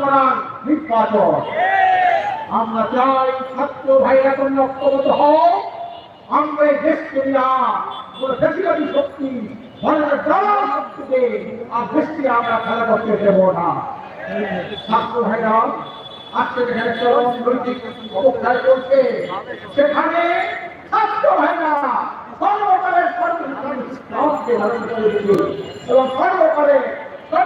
করার নির্বাচন। আমরা চাই ছাত্র ভাইরা কোন ঐক্যবদ্ধ হোক আমরা এই দেশকে না শক্তি দেশকে আমরা খেলা করতে দেব না। ছাত্র ভাইরা আজকে যেখানে চরম নৈতিক সেখানে ছাত্র ভাইরা সর্বকালের সর্বকে ধারণ করে দিবে এবং সর্বকালে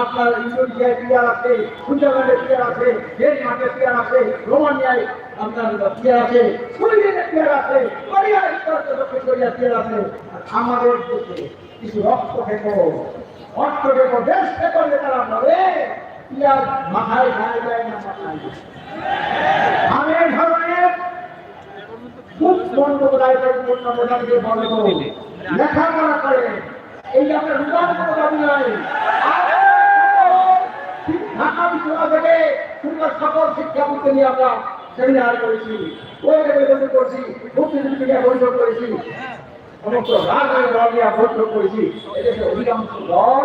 আপনার পিয়ার আছে সুইজারল্যান্ডে পিয়ার আছে পিয়ার আছে রোমানিয়ায় আপনার পিয়ার আছে সুইডেনে পিয়ার আছে পিয়ার আছে আমাদের দেশে কিছু রক্ত খেকো অর্থ খেকো দেশ খেকো তারা বলে খুব বন্ধ পূর্ণ মোটামুটি বন্ধ লেখাপড়া করে, এই আপনার রূপান কোনো সকল শিক্ষাবিদকে নিয়ে আমরা সেমিনার করেছি ওই বৈঠক করছি মুক্তিযুদ্ধ বৈঠক করেছি, সমস্ত রাজনৈতিক দল নিয়ে বৈঠক করেছি। এদেশে অধিকাংশ দল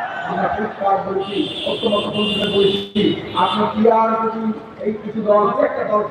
আমরা পরিষ্কার বলছি ঐক্যমত বলছি আপনি কি আর এই কিছু দল একটা দল